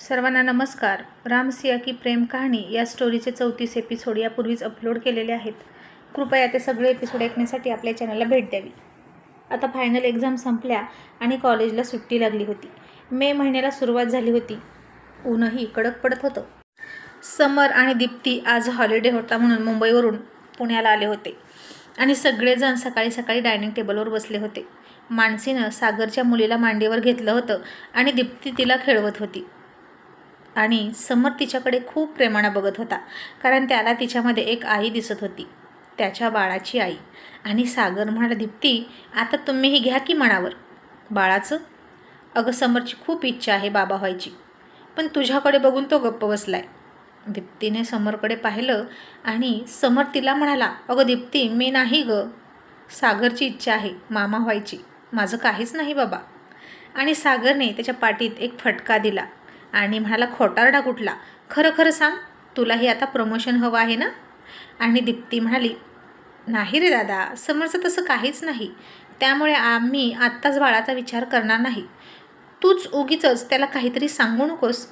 सर्वांना नमस्कार. रामसिया की प्रेम कहाणी या स्टोरीचे चौतीस एपिसोड यापूर्वीच अपलोड केलेले आहेत. कृपया ते सगळे एपिसोड ऐकण्यासाठी आपल्या चॅनलला भेट द्यावी. आता फायनल एक्झाम संपल्या आणि कॉलेजला सुट्टी लागली होती. मे महिन्याला सुरुवात झाली होती. ऊनही कडक पडत होतं. समर आणि दीप्ती आज हॉलिडे होता म्हणून मुंबईवरून पुण्याला आले होते. आणि सगळेजण सकाळी सकाळी डायनिंग टेबलवर बसले होते. मानसीनं सागरच्या मुलीला मांडीवर घेतलं होतं आणि दीप्ती तिला खेळवत होती. आणि समर तिच्याकडे खूप प्रेमानं बघत होता कारण त्याला तिच्यामध्ये एक आई दिसत होती त्याच्या बाळाची आई. आणि सागर म्हणाला दीप्ती आता तुम्हीही घ्या की मनावर. बाळाचं? अगं समरची खूप इच्छा आहे बाबा व्हायची पण तुझ्याकडे बघून तो गप्प बसलाय. दीप्तीने समरकडे पाहिलं आणि समर तिला म्हणाला अगं दीप्ती मी नाही ग. सागरची इच्छा आहे मामा व्हायची माझं काहीच नाही बाबा. आणि सागरने त्याच्या पाठीत एक फटका दिला. आणि म्हणाला खोटारडा कुठला? खरं खरं सांग तुलाही आता प्रमोशन हवं आहे ना? आणि दीप्ती म्हणाली नाही रे दादा समोरचं तसं काहीच नाही. त्यामुळे आम्ही आत्ताच बाळाचा विचार करणार नाही. तूच उगीचच त्याला काहीतरी सांगू नकोस.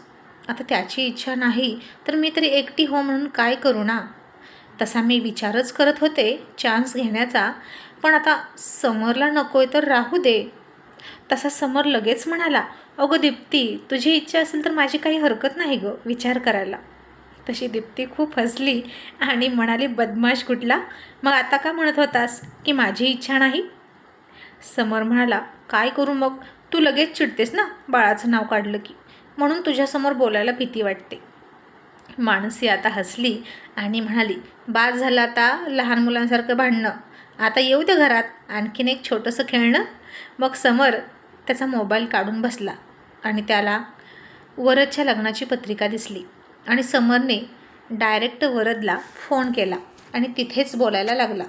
आता त्याची इच्छा नाही तर मी तरी एकटी हो म्हणून काय करू ना? तसा मी विचारच करत होते चान्स घेण्याचा. पण आता समरला नको आहे तर राहू दे. तसा समर लगेच म्हणाला अगं दीप्ती तुझी इच्छा असेल तर माझी काही हरकत नाही गं विचार करायला. तशी दीप्ती खूप हसली आणि म्हणाली बदमाश कुठला? मग आता का म्हणत होतास की माझी इच्छा नाही? समर म्हणाला काय करू मग? तू लगेच चिडतेस ना बाळाचं नाव काढलं की. म्हणून तुझ्यासमोर बोलायला भीती वाटते. मानसी आता हसली आणि म्हणाली बाद झालं आता लहान मुलांसारखं भांडणं. आता येऊ दे घरात आणखीन एक छोटंसं खेळणं. मग समर त्याचा मोबाईल काढून बसला आणि त्याला वरदच्या लग्नाची पत्रिका दिसली. आणि समरने डायरेक्ट वरदला फोन केला आणि तिथेच बोलायला लागला.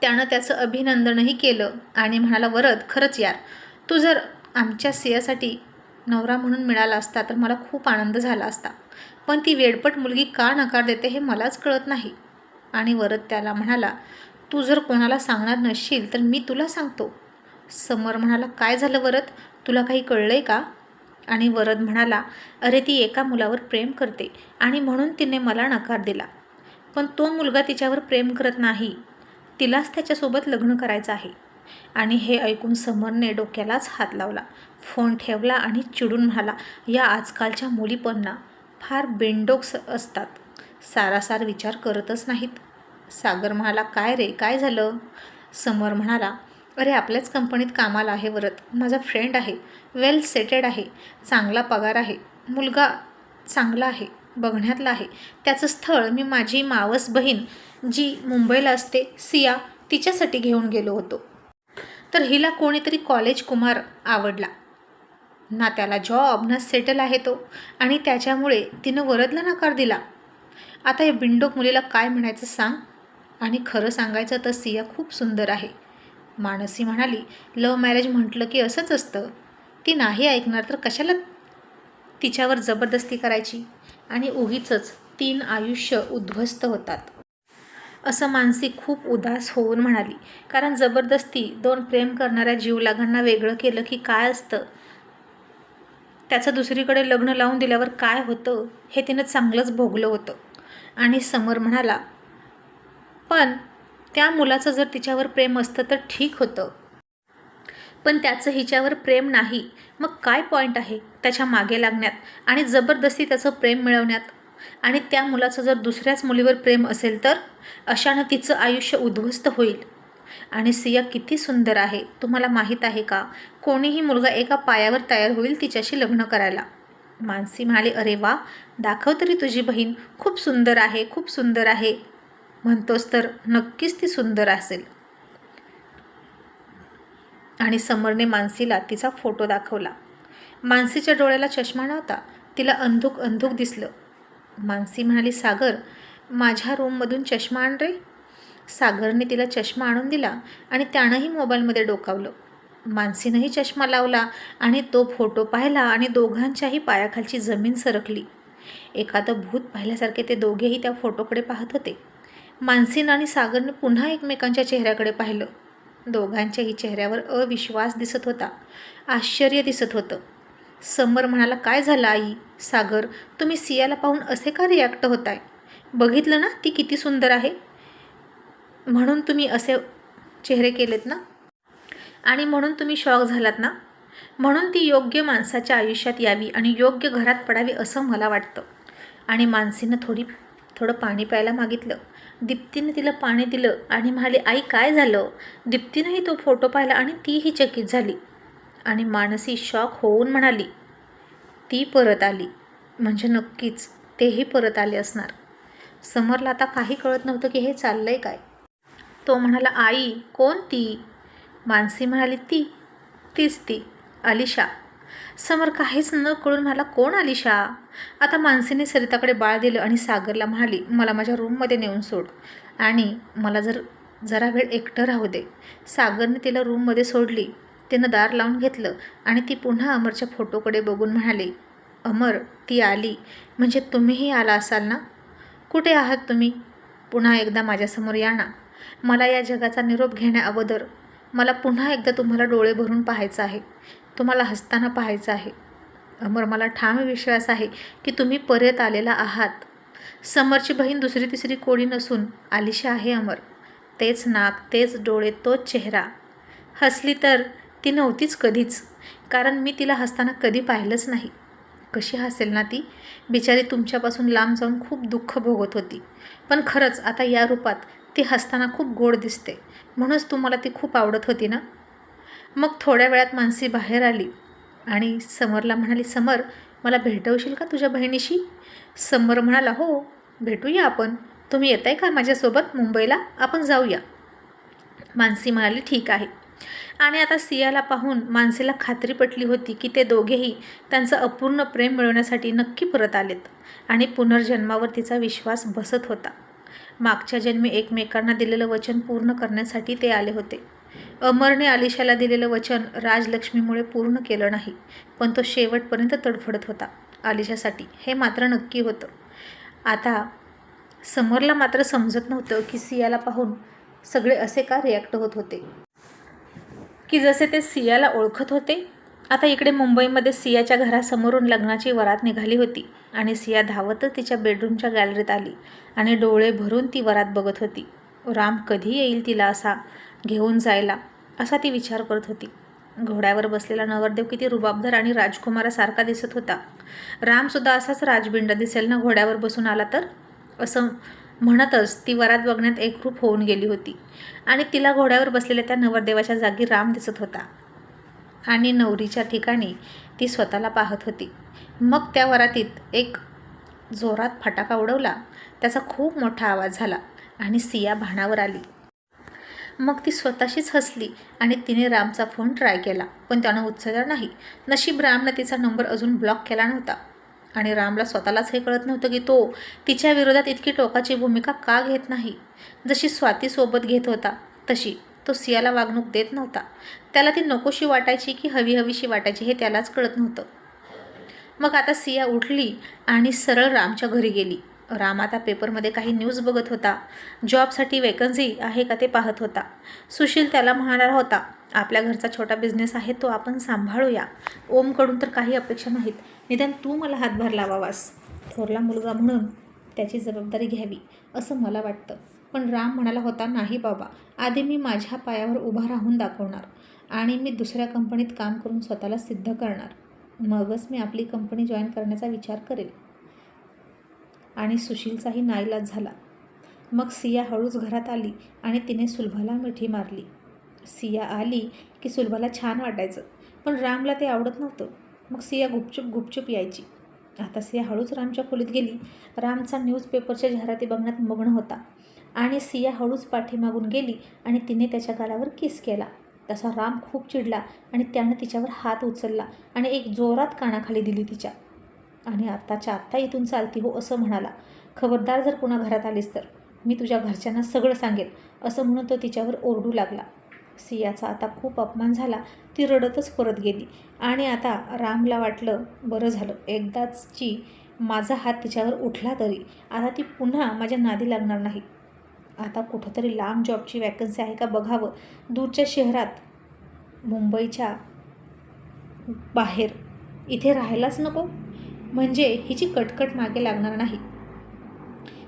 त्यानं त्याचं अभिनंदनही केलं आणि म्हणाला वरद खरंच यार तू जर आमच्या सियासाठी नवरा म्हणून मिळाला असता तर मला खूप आनंद झाला असता. पण ती वेडपट मुलगी का नकार देते हे मलाच कळत नाही. आणि वरद त्याला म्हणाला तू जर कोणाला सांगणार नसशील तर मी तुला सांगतो. समर म्हणाला काय झालं वरद? तुला काही कळलं आहे का? आणि वरद म्हणाला अरे ती एका मुलावर प्रेम करते आणि म्हणून तिने मला नकार दिला. पण तो मुलगा तिच्यावर प्रेम करत नाही. तिलाच त्याच्यासोबत लग्न करायचं आहे. आणि हे ऐकून समरने डोक्यालाच हात लावला. फोन ठेवला आणि चिडून म्हणाला या आजकालच्या मुली पण ना फार बेंडोक स असतात. सारासार विचार करतच नाहीत. सागर म्हणाला काय रे? काय झालं? समर म्हणाला अरे आपल्याच कंपनीत कामाला आहे वरत. माझा फ्रेंड आहे. वेल सेटेड आहे. चांगला पगार आहे. मुलगा चांगला आहे. बघण्यातला आहे. त्याचं स्थळ मी माझी मावस बहीण जी मुंबईला असते सिया तिच्यासाठी घेऊन गेलो होतो. तर हिला कोणीतरी कॉलेज कुमार आवडला. ना त्याला जॉब ना सेटल आहे तो. आणि त्याच्यामुळे तिनं वरदला नकार दिला. आता या बिंडोक मुलीला काय म्हणायचं सांग? आणि खरं सांगायचं तर सिया खूप सुंदर आहे. मानसी म्हणाली लव्ह मॅरेज म्हटलं की असंच असतं. ती नाही ऐकणार तर कशाला तिच्यावर जबरदस्ती करायची? आणि उगीचच तीन आयुष्य उद्ध्वस्त होतात. असं मानसी खूप उदास होऊन म्हणाली कारण जबरदस्ती दोन प्रेम करणाऱ्या जीवलागांना वेगळं केलं की काय असतं? त्याचं दुसरीकडे लग्न लावून दिल्यावर काय होतं हे तिनं चांगलंच भोगलं होतं. आणि समर म्हणाला पण त्या मुलाचं जर तिच्यावर प्रेम असतं तर ठीक होतं. पण त्याचं हिच्यावर प्रेम नाही मग काय पॉईंट आहे त्याच्यामागे लागण्यात आणि जबरदस्ती त्याचं प्रेम मिळवण्यात? आणि त्या मुलाचं जर दुसऱ्याच मुलीवर प्रेम असेल तर? अशानं तिचं आयुष्य उद्ध्वस्त होईल. आणि सिया किती सुंदर आहे तुम्हाला माहीत आहे का? कोणीही मुलगा एका पायावर तयार होईल तिच्याशी लग्न करायला. मानसी म्हणाली अरे वा दाखव तरी तुझी बहीण. खूप सुंदर आहे खूप सुंदर आहे. म्हणतोस तर नक्कीच ती सुंदर असेल. आणि समरने मानसीला तिचा फोटो दाखवला. मानसीच्या डोळ्याला चष्मा नव्हता. तिला अंधुक अंधुक दिसलं. मानसी म्हणाली सागर माझ्या रूममधून चष्मा आण रे. सागरने तिला चष्मा आणून दिला आणि त्यानंही मोबाईलमध्ये डोकावलं. मानसीनंही चष्मा लावला आणि तो फोटो पाहिला आणि दोघांच्याही पायाखालची जमीन सरकली. एखादं भूत पाहिल्यासारखे ते दोघेही त्या फोटोकडे पाहत होते. मानसीनं आणि सागरने पुन्हा एकमेकांच्या चेहऱ्याकडे पाहिलं. दोघांच्याही चेहऱ्यावर अविश्वास दिसत होता. आश्चर्य दिसत होतं. समर म्हणाला काय झालं आई? सागर तुम्ही सियाला पाहून असे का रिॲक्ट होताय? बघितलं ना ती किती सुंदर आहे? म्हणून तुम्ही असे चेहरे केलेत ना? आणि म्हणून तुम्ही शॉक झालात ना? म्हणून ती योग्य माणसाच्या आयुष्यात यावी आणि योग्य घरात पडावी असं मला वाटतं. आणि मानसीनं थोडी थोडं पाणी प्यायला मागितलं. दीप्तीने तिला पाणी दिलं आणि म्हणाली आई काय झालं? दीप्तीनंही तो फोटो पाहिला आणि तीही चकित झाली. आणि मानसी शॉक होऊन म्हणाली ती परत आली. म्हणजे नक्कीच तेही परत आले असणार. समरला आता काही कळत नव्हतं की हे चाललंय काय. तो म्हणाला आई कोण ती? मानसी म्हणाली ती तीच ती अलिशा. समोर काहीच न कळून मला कोण अलिशा आता मानसीने सरिताकडे बाळ दिलं आणि सागरला म्हणाली मला माझ्या रूममध्ये नेऊन सोड. आणि मला जर जरा वेळ एकटं राहू दे. सागरने तिला रूममध्ये सोडली. तिनं दार लावून घेतलं आणि ती पुन्हा अमरच्या फोटोकडे बघून म्हणाली अमर ती आली. म्हणजे तुम्हीही आला असाल ना? कुठे आहात तुम्ही? पुन्हा एकदा माझ्यासमोर या ना. मला या जगाचा निरोप घेण्या अगोदर मला पुन्हा एकदा तुम्हाला डोळे भरून पाहायचं आहे. तुम्हाला हसताना पाहायचं आहे. अमर मला ठाम विश्वास आहे की तुम्ही परत आलेला आहात. समरची बहीण दुसरी तिसरी कोणी नसून आलिशा आहे अमर. तेच नाक तेच डोळे तोच चेहरा. हसली तर ती नव्हतीच कधीच कारण मी तिला हसताना कधी पाहिलंच नाही. कशी हसेल ना ती? बिचारी तुमच्यापासून लांब जाऊन खूप दुःख भोगत होती. पण खरंच आता या रूपात ती हसताना खूप गोड दिसते. म्हणूनच तुम्हाला ती खूप आवडत होती ना? मग थोड्या वेळात मानसी बाहेर आली आणि समरला म्हणाली समर मला भेटवशील का तुझ्या बहिणीशी? समर म्हणाला हो भेटूया आपण. तुम्ही येत आहे का माझ्यासोबत मुंबईला? आपण जाऊया. मानसी म्हणाली ठीक आहे. आणि आता सियाला पाहून मानसीला खात्री पटली होती की ते दोघेही त्यांचं अपूर्ण प्रेम मिळवण्यासाठी नक्की परत आलेत आणि पुनर्जन्मावर तिचा विश्वास बसत होता. मागच्या जन्मी एकमेकांना दिलेलं वचन पूर्ण करण्यासाठी ते आले होते. अमरने आलिशाला दिलेलं वचन राजलक्ष्मीमुळे पूर्ण केलं नाही पण तो शेवटपर्यंत तडफडत होता. आलिशासाठी हे मात्र नक्की होतं. आता समरला मात्र समजत नव्हतं की सियाला पाहून सगळे असे का रिॲक्ट होत होते? की जसे ते सियाला ओळखत होते? आता इकडे मुंबईमध्ये सियाच्या घरासमोरून लग्नाची वरात निघाली होती आणि सिया धावतच तिच्या बेडरूमच्या गॅलरीत आली आणि डोळे भरून ती वरात बघत होती. राम कधी येईल तिला असा घेऊन जायला असा ती विचार करत होती. घोड्यावर बसलेला नवरदेव किती रुबाबदार आणि राजकुमारासारखा दिसत होता. रामसुद्धा असाच राजबिंड दिसेल ना घोड्यावर बसून आला तर? असं म्हणतच ती वरात बघण्यात एकरूप होऊन गेली होती आणि तिला घोड्यावर बसलेल्या त्या नवरदेवाच्या जागी राम दिसत होता. आणि नवरीच्या ठिकाणी ती स्वतःला पाहत होती. मग त्या वरातीत एक जोरात फटाका उडवला त्याचा खूप मोठा आवाज झाला आणि सिया भाणावर आली. मग ती स्वतःशीच हसली आणि तिने रामचा फोन ट्राय केला पण त्यानं उचलला नाही. नशीब रामनं तिचा नंबर अजून ब्लॉक केला नव्हता. आणि रामला स्वतःलाच हे कळत नव्हतं की तो तिच्या विरोधात इतकी टोकाची भूमिका का घेत नाही? जशी स्वातीसोबत घेत होता तशी तो सियाला वागणूक देत नव्हता. त्याला ती नकोशी वाटायची की हवी हवीशी वाटायची हे त्यालाच कळत नव्हतं. मग आता सिया उठली आणि सरळ रामच्या घरी गेली. राम आता पेपरमध्ये काही न्यूज बघत होता. जॉबसाठी वेकन्सी आहे का ते पाहत होता. सुशील त्याला म्हणाला होता आपल्या घरचा छोटा बिझनेस आहे तो आपण सांभाळूया. ओमकडून तर काही अपेक्षा नाहीत. निदान तू मला हातभार लावावास. थोरला मुलगा म्हणून त्याची जबाबदारी घ्यावी असं मला वाटतं. पण राम म्हणाला होता नाही बाबा आधी मी माझ्या पायावर उभा राहून दाखवणार आणि मी दुसऱ्या कंपनीत काम करून स्वतःला सिद्ध करणार. मगच मी आपली कंपनी जॉईन करण्याचा विचार करेल. आणि सुशीलचाही नाईलाज झाला. मग सिया हळूच घरात आली आणि तिने सुलभाला मिठी मारली. सिया आली की सुलभाला छान वाटायचं पण रामला ते आवडत नव्हतं. मग सिया गुपचूप गुपचूप यायची. आता सिया हळूच रामच्या खोलीत गेली. रामचा न्यूजपेपरच्या जाहिराती बघण्यात मग्न होता आणि सिया हळूच पाठीमागून गेली आणि तिने त्याच्या गालावर किस केला. तसा राम खूप चिडला आणि त्यानं तिच्यावर हात उचलला आणि एक जोरात कानाखाली दिली तिच्या. आणि आत्ताच्या आत्ता इथून चालती हो असं म्हणाला. खबरदार जर पुन्हा घरात आलीस तर. मी तुझ्या घरच्यांना सगळं सांगेल. असं म्हणून तो तिच्यावर ओरडू लागला. सियाचा आता खूप अपमान झाला. ती रडतच परत गेली. आणि आता रामला वाटलं बरं झालं. एकदाचची माझा हात तिच्यावर उठला तरी. आता ती पुन्हा माझ्या नादी लागणार नाही. आता कुठंतरी लांब जॉबची वॅकन्सी आहे का बघावं. दूरच्या शहरात मुंबईच्या बाहेर. इथे राहायलाच नको? म्हणजे हिची कटकट मागे लागणार नाही.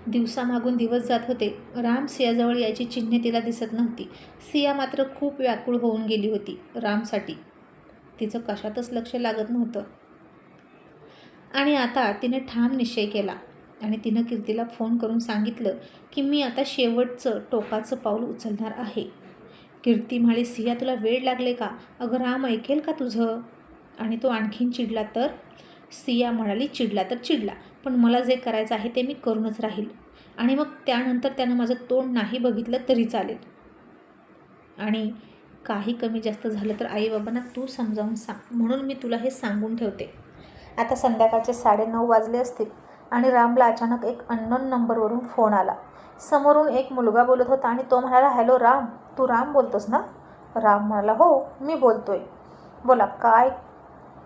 दिवसामागून दिवस जात होते. राम सियाजवळ याची चिन्हे तिला दिसत नव्हती. सिया मात्र खूप व्याकुळ होऊन गेली होती रामसाठी. तिचं कशातच लक्ष लागत नव्हतं. आणि आता तिने ठाम निश्चय केला आणि तिनं कीर्तीला फोन करून सांगितलं की मी आता शेवटचं टोकाचं पाऊल उचलणार आहे. कीर्ती म्हणाली सिया तुला वेळ लागले का? अगं राम ऐकेल का तुझं? आणि तो आणखीन चिडला तर? सिया म्हणाली चिडला तर चिडला पण मला जे करायचं आहे ते मी करूनच राहील. आणि मग त्यानंतर त्यानं माझं तोंड नाही बघितलं तरी चालेल. आणि काही कमी जास्त झालं तर आईबाबांना तू समजावून सांग म्हणून मी तुला हे सांगून ठेवते. आता संध्याकाळचे साडेनऊ वाजले असतील आणि रामला अचानक एक अननोन नंबरवरून फोन आला. समोरून एक मुलगा बोलत होता आणि तो म्हणाला हॅलो राम तू राम बोलतोस ना? राम म्हणाला हो मी बोलतोय. बोला काय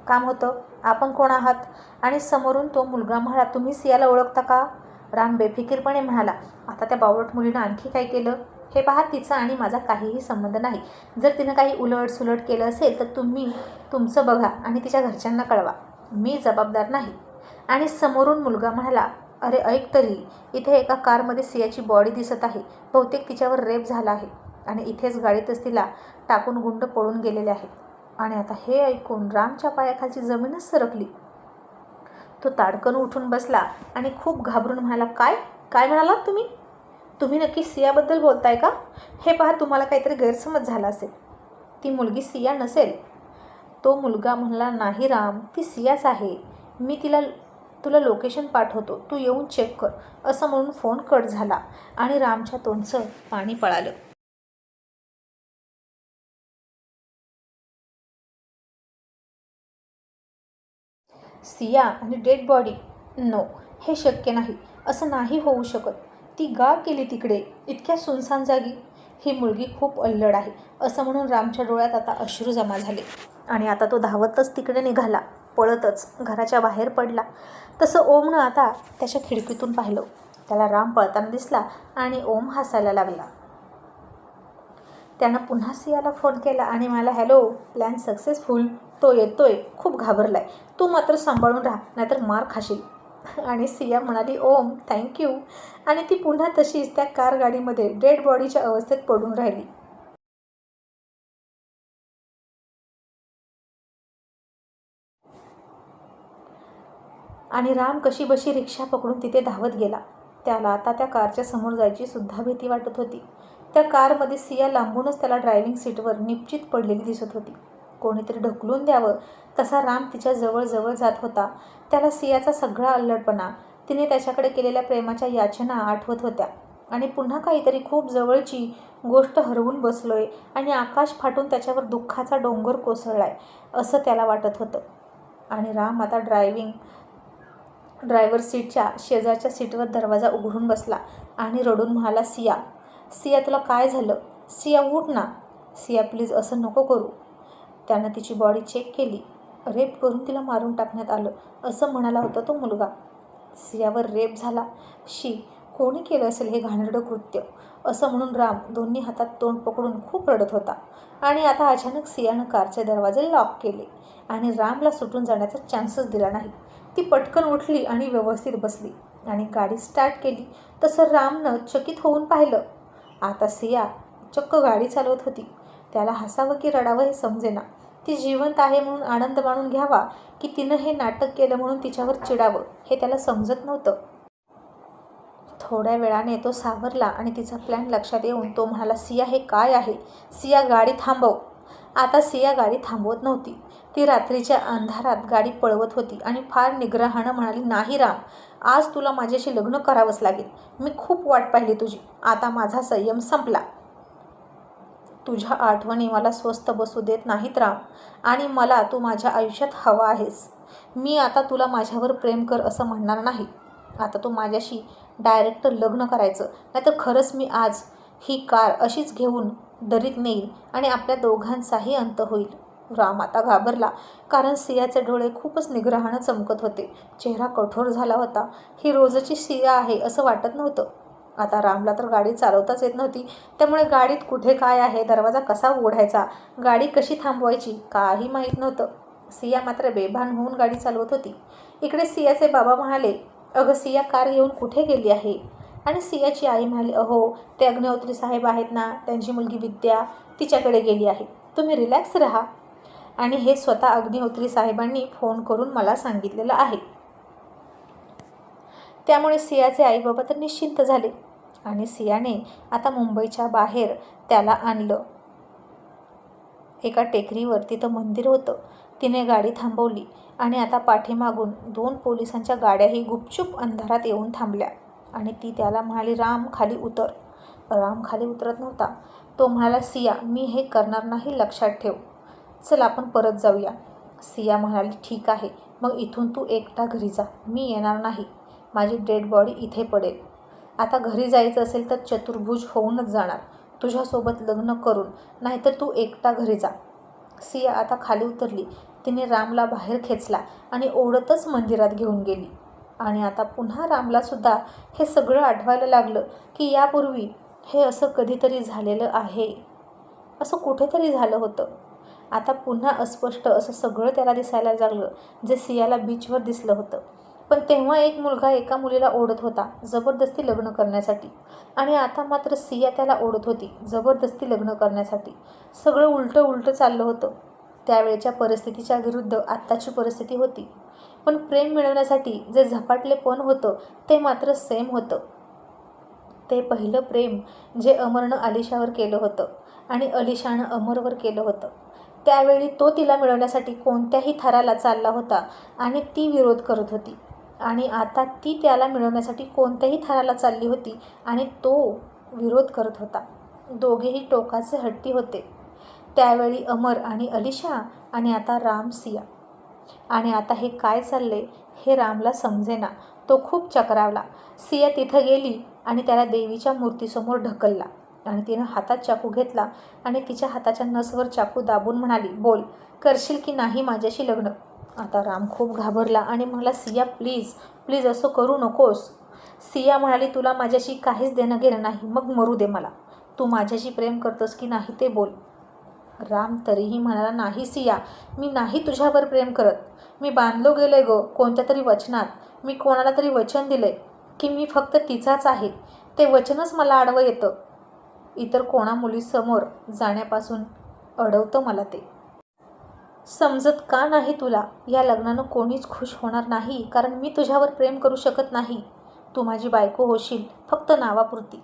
काम होतं. आपण कोण आहात? आणि समोरून तो मुलगा म्हणाला तुम्ही सियाला ओळखता का? राम बेफिकीरपणे म्हणाला आता त्या बावळट मुलीनं आणखी काय केलं? हे पहा तिचा आणि माझा काहीही संबंध नाही. जर तिनं काही उलट सुलट केलं असेल तर तुम्ही तुमचं बघा आणि तिच्या घरच्यांना कळवा. मी जबाबदार नाही. आणि समोरून मुलगा म्हणाला अरे ऐक तरी. इथे एका कारमध्ये सियाची बॉडी दिसत आहे. बहुतेक तिच्यावर रेप झाला आहे आणि इथेच गाडीतच तिला टाकून गुंड पळून गेलेले आहेत. आणि आता हे ऐकून रामच्या पायाखालची जमीनच सरकली. तो ताडकन उठून बसला आणि खूप घाबरून म्हणाला काय? काय म्हणालात तुम्ही? तुम्ही नक्की सियाबद्दल बोलताय का? हे पहा तुम्हाला काहीतरी गैरसमज झाला असेल. ती मुलगी सिया नसेल. तो मुलगा म्हणला नाही राम ती सियाच आहे. मी तिला तुला लोकेशन पाठवतो. तू येऊन चेक कर. असं म्हणून फोन कट झाला आणि रामच्या तोंडचं पाणी पळालं. सिया आणि डेड बॉडी? नो हे शक्य नाही. असं नाही होऊ शकत. ती गा केली तिकडे इतक्या सुनसान जागी. ही मुलगी खूप अल्लड आहे असं म्हणून रामच्या डोळ्यात आता अश्रू जमा झाले. आणि आता तो धावतच तिकडे निघाला पळतच घराच्या बाहेर पडला. तसं ओमनं आता त्याच्या खिडकीतून पाहिलं. त्याला राम पळताना दिसला आणि ओम हसायला लागला. त्यानं पुन्हा सियाला फोन केला आणि मला हॅलो प्लॅन सक्सेसफुल. तो येतोय. खूप घाबरलाय. तू मात्र सांभाळून राहा नाहीतर मार खाशील. आणि सिया म्हणाली ओम थँक्यू आणि ती पुन्हा तशीच त्या कार गाडीमध्ये डेड बॉडीच्या अवस्थेत पडून राहिली. आणि राम कशी बशी रिक्षा पकडून तिथे धावत गेला. त्याला आता त्या कारच्या समोर जायची सुद्धा भीती वाटत होती. त्या कारमध्ये सिया लांबूनच त्याला ड्रायव्हिंग सीटवर निश्चित पडलेली दिसत होती. कोणीतरी ढकलून द्यावं. तसा राम तिच्या जवळजवळ जात होता. त्याला सियाचा सगळा अल्लडपणा. तिने त्याच्याकडे केलेल्या प्रेमाच्या याचना आठवत होत्या. आणि पुन्हा काहीतरी खूप जवळची गोष्ट हरवून बसलोय आणि आकाश फाटून त्याच्यावर दुःखाचा डोंगर कोसळलाय असं त्याला वाटत होतं. आणि राम आता ड्रायव्हिंग ड्रायव्हर सीटच्या शेजारच्या सीटवर दरवाजा उघडून बसला आणि रडून म्हणाला सिया सिया तुला काय झालं? सिया उठ ना. सिया प्लीज असं नको करू. त्यानं तिची बॉडी चेक केली. रेप करून तिला मारून टाकण्यात आलं असं म्हणाला होता तो मुलगा. सियावर रेप झाला. शी कोणी केलं असेल हे घाणेरडं कृत्य? असं म्हणून राम दोन्ही हातात तोंड पकडून खूप रडत होता. आणि आता अचानक सियानं कारचे दरवाजे लॉक केले आणि रामला सुटून जाण्याचा चान्सच दिला नाही. ती पटकन उठली आणि व्यवस्थित बसली आणि गाडी स्टार्ट केली. तसं रामनं चकित होऊन पाहिलं. आता सिया चक्क गाडी चालवत होती. त्याला हसावं की रडावं हे समजेना. ती जिवंत आहे म्हणून आनंद मानून घ्यावा की तिनं हे नाटक केलं म्हणून तिच्यावर चिडावं हे त्याला समजत नव्हतं. थोड्या वेळाने तो सावरला आणि तिचा प्लॅन लक्षात येऊन तो म्हणाला सिया हे काय आहे? सिया गाडी थांबव. आता सिया गाडी थांबवत नव्हती. ती रात्रीच्या अंधारात गाडी पळवत होती आणि फार निग्रहानं म्हणाली नाही राम आज तुला माझ्याशी लग्न करावंच लागेल. मी खूप वाट पाहिली तुझी. आता माझा संयम संपला. तुझ्या आठवणी मला स्वस्थ बसू देत नाहीत राम. आणि मला तू माझ्या आयुष्यात हवा आहेस. मी आता तुला माझ्यावर प्रेम कर असं म्हणणार नाही. आता तू माझ्याशी डायरेक्ट लग्न करायचं नाहीतर खरंच मी आज ही कार अशीच घेऊन दरीत नेईल आणि आपल्या दोघांचाही अंत होईल. राम आता घाबरला कारण सियाचे डोळे खूपच निग्रहानं चमकत होते. चेहरा कठोर झाला होता. ही रोजची सिया आहे असं वाटत नव्हतं. आता रामला तर गाडी चालवताच येत नव्हती. त्यामुळे गाडीत कुठे काय आहे दरवाजा कसा ओढायचा गाडी कशी थांबवायची काही माहीत नव्हतं. सिया मात्र बेभान होऊन गाडी चालवत होती. इकडे सियाचे बाबा म्हणाले अगं सिया कार घेऊन कुठे गेली आहे? आणि सियाची आई म्हणाली अहो ते अग्निहोत्री साहेब आहेत ना त्यांची मुलगी विद्या तिच्याकडे गेली आहे. तुम्ही रिलॅक्स राहा. आणि हे स्वतः अग्निहोत्री साहेबांनी फोन करून मला सांगितलेलं आहे. त्यामुळे सियाचे आई बाबा तर निश्चिंत झाले. आणि सियाने आता मुंबईच्या बाहेर त्याला आणलं. एका टेकडीवर तिथं मंदिर होतं. तिने गाडी थांबवली आणि आता पाठीमागून दोन पोलिसांच्या गाड्याही गुपचूप अंधारात येऊन थांबल्या. आणि ती त्याला म्हणाली राम खाली उतर. राम खाली उतरत नव्हता. तो म्हणाला सिया मी हे करणार नाही लक्षात ठेव. चल आपण परत जाऊया. सिया म्हणाली ठीक आहे. मग इथून तू एकटा घरी जा. मी येणार नाही. माझी डेड बॉडी इथे पडेल. आता घरी जायचं असेल तर चतुर्भुज होऊनच जाणार. तुझ्यासोबत लग्न करून नाहीतर तू एकटा घरी जा. सिया आता खाली उतरली. तिने रामला बाहेर खेचला आणि ओढतच मंदिरात घेऊन गेली. आणि आता पुन्हा रामलासुद्धा हे सगळं आठवायला लागलं की यापूर्वी हे असं कधीतरी झालेलं आहे. असं कुठेतरी झालं होतं. आता पुन्हा अस्पष्ट असं सगळं त्याला दिसायला लागलं जे सियाला बीचवर दिसलं होतं. पण तेव्हा एक मुलगा एका मुलीला ओढत होता जबरदस्ती लग्न करण्यासाठी. आणि आता मात्र सिया त्याला ओढत होती जबरदस्ती लग्न करण्यासाठी. सगळं उलटं उलटं चाललं होतं. त्यावेळच्या परिस्थितीच्या विरुद्ध आत्ताची परिस्थिती होती. पण प्रेम मिळवण्यासाठी जे झपाटलेपण होतं ते मात्र सेम होतं. ते पहिलं प्रेम जे अमरनं अलिशावर केलं होतं आणि अलिशानं अमरवर केलं होतं. त्यावेळी तो तिला मिळवण्यासाठी कोणत्याही थराला चालला होता आणि ती विरोध करत होती. आणि आता ती त्याला मिळवण्यासाठी कोणत्याही थराला चालली होती आणि तो विरोध करत होता. दोघेही टोकाचे हट्टी होते. त्यावेळी अमर आणि अलिशा आणि आता राम सिया. आणि आता हे काय चालले हे रामला समजेना. तो खूप चक्रावला. सिया तिथं गेली आणि त्याला देवीच्या मूर्तीसमोर ढकलला. आणि तिनं हातात चाकू घेतला आणि तिच्या हाताच्या नसवर चाकू दाबून म्हणाली बोल करशील की नाही माझ्याशी लग्न? आता राम खूप घाबरला आणि मला सिया प्लीज प्लीज असं करू नकोस. सिया म्हणाली तुला माझ्याशी काहीच देणं घेणं नाही मग मरू दे मला. तू माझ्याशी प्रेम करतोस की नाही ते बोल. राम तरीही म्हणाला नाही सिया मी नाही तुझ्यावर प्रेम करत. मी बांधलो गेलो आहे गो कोणत्या तरी वचनात. मी कोणाला तरी वचन दिलं आहे की मी फक्त तिचाच आहे. ते वचनच मला आडवं येतं. इतर कोणा मुलीसमोर जाण्यापासून अडवतं मला ते. समजत का नाही तुला? या लग्नानं कोणीच खुश होणार नाही कारण मी तुझ्यावर प्रेम करू शकत नाही. तू माझी बायको होशील फक्त नावापुरती.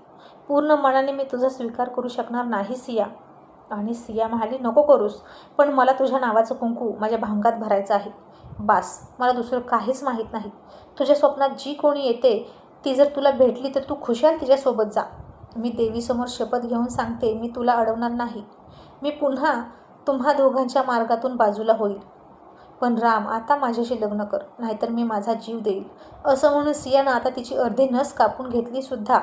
पूर्ण मनाने मी तुझा स्वीकार करू शकणार नाही सिया. आणि सिया म्हणाली नको करूस पण मला तुझ्या नावाचं कुंकू माझ्या भांगात भरायचं आहे. बास मला दुसरं काहीच माहीत नाही. तुझ्या स्वप्नात जी कोणी येते ती जर तुला भेटली तर तू खुशाल तिच्यासोबत जा. मी देवीसमोर शपथ घेऊन सांगते मी तुला अडवणार नाही. मी पुन्हा तुम्हा दोघांच्या मार्गातून बाजूला होईल. पण राम आता माझ्याशी लग्न कर नाहीतर मी माझा जीव देईल. असं म्हणून सियानं आता तिची अर्धी नस कापून घेतलीसुद्धा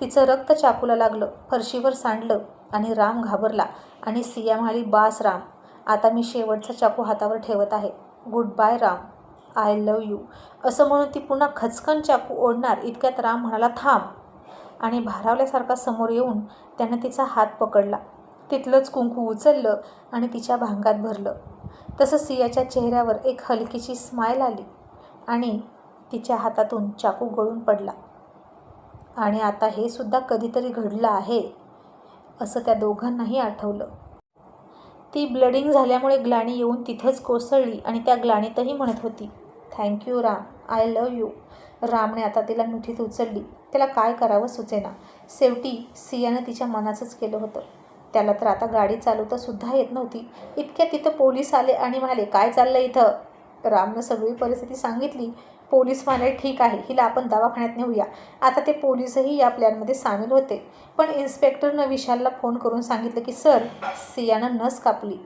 तिचं रक्त चाकूला लागलं फरशीवर सांडलं आणि राम घाबरला आणि सिया म्हणाली बास राम आता मी शेवटचा चाकू हातावर ठेवत आहे. Good bye Ram I love you. असं म्हणून ती पुन्हा खचकन चाकू ओढणार इतक्यात राम म्हणाला थांब. आणि भारावल्यासारखा समोर येऊन त्यानं तिचा हात पकडला. तिथलंच कुंकू उचललं आणि तिच्या भांगात भरलं. तसं सियाच्या चेहऱ्यावर एक हलकीची स्माईल आली आणि तिच्या हातातून चाकू गळून पडला. आणि आता हे सुद्धा कधीतरी घडलं आहे असं त्या दोघांनाही आठवलं. ती ब्लडिंग झाल्यामुळे ग्लाणी येऊन तिथंच कोसळली आणि त्या ग्लाणीतही म्हणत होती thank you Ram. I love you रामने आता तिला मिठीत उचलली. त्याला काय करावं सुचेना. शेवटी सियानं तिच्या मनाचंच केलं होतं. त्याला तर आता गाडी चालवतासुद्धा येत नव्हती. इतक्या तिथं पोलीस आले आणि म्हणाले काय चाललं इथं? रामनं सगळी परिस्थिती सांगितली. पोलीस म्हणाले ठीक आहे हिला आपण दवाखान्यात नेऊया. आता ते पोलीसही या प्लॅनमध्ये सामील होते. पण इन्स्पेक्टरनं विशालला फोन करून सांगितलं की सर सियानं नस कापली.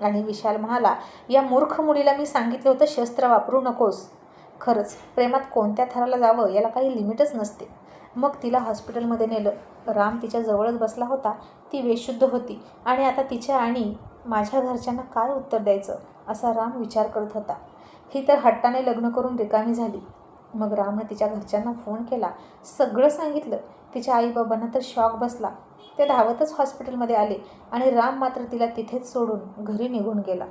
आणि विशाल म्हणाला या मूर्ख मुलीला मी सांगितलं होतं शस्त्र वापरू नकोस. खरंच प्रेमात कोणत्या थराला जावं याला काही लिमिटच नसते. मग तिला हॉस्पिटलमध्ये नेलं. राम तिच्या जवळच बसला होता. ती बेशुद्ध होती. आणि आता तिच्या आणि माझ्या घरच्यांना काय उत्तर द्यायचं? असा राम विचार करत होता. ही तर हट्टाने लग्न करून रिकामी झाली. मग रामनं तिच्या घरच्यांना फोन केला. सगळं सांगितलं. तिच्या आईबाबांना तर शॉक बसला. ते धावतच हॉस्पिटलमध्ये आले आणि राम मात्र तिला तिथेच सोडून घरी निघून गेला.